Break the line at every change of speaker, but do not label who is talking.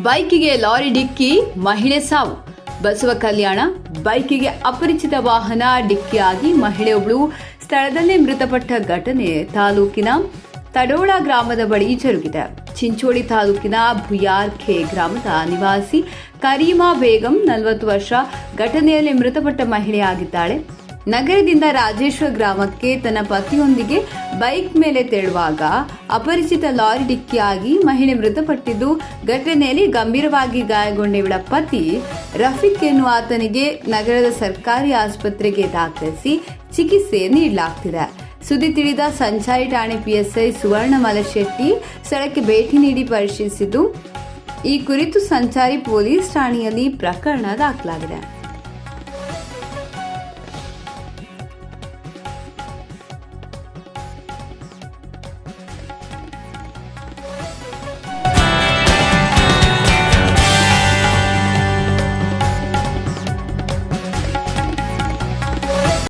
ಬೈಕಿಗೆ ಲಾರಿ ಡಿಕ್ಕಿ, ಮಹಿಳೆ ಸಾವು. ಬಸವ ಕಲ್ಯಾಣ, ಬೈಕಿಗೆ ಅಪರಿಚಿತ ವಾಹನ ಡಿಕ್ಕಿಯಾಗಿ ಮಹಿಳೆಯೊಬ್ಬಳು ಸ್ಥಳದಲ್ಲೇ ಮೃತಪಟ್ಟ ಘಟನೆ ತಾಲೂಕಿನ ತಡೋಳ ಗ್ರಾಮದ ಬಳಿ ಜರುಗಿದೆ. ಚಿಂಚೋಳಿ ತಾಲೂಕಿನ ಭುಯಾರ್ಖೆ ಗ್ರಾಮದ ನಿವಾಸಿ ಕರೀಮಾ ಬೇಗಂ, ನಲವತ್ತು ವರ್ಷ, ಘಟನೆಯಲ್ಲಿ ಮೃತಪಟ್ಟ ಮಹಿಳೆಯಾಗಿದ್ದಾಳೆ. ನಗರದಿಂದ ರಾಜೇಶ್ವರ ಗ್ರಾಮಕ್ಕೆ ತನ್ನ ಪತಿಯೊಂದಿಗೆ ಬೈಕ್ ಮೇಲೆ ತೆರಳುವಾಗ ಅಪರಿಚಿತ ಲಾರಿ ಡಿಕ್ಕಿಯಾಗಿ ಮಹಿಳೆ ಮೃತಪಟ್ಟಿದ್ದು, ಘಟನೆಯಲ್ಲಿ ಗಂಭೀರವಾಗಿ ಗಾಯಗೊಂಡ ಇವಳ ಪತಿ ರಫೀಕ್ ಎನ್ನುವ ಆತನಿಗೆ ನಗರದ ಸರ್ಕಾರಿ ಆಸ್ಪತ್ರೆಗೆ ದಾಖಲಿಸಿ ಚಿಕಿತ್ಸೆ ನೀಡಲಾಗ್ತಿದೆ. ಸುದ್ದಿ ತಿಳಿದ ಸಂಚಾರಿ ಠಾಣೆ ಪಿಎಸ್ಐ ಸುವರ್ಣ ಮಲಶೆಟ್ಟಿ ಸ್ಥಳಕ್ಕೆ ಭೇಟಿ ನೀಡಿ ಪರಿಶೀಲಿಸಿದ್ದು, ಈ ಕುರಿತು ಸಂಚಾರಿ ಪೊಲೀಸ್ ಠಾಣೆಯಲ್ಲಿ ಪ್ರಕರಣ ದಾಖಲಾಗಿದೆ.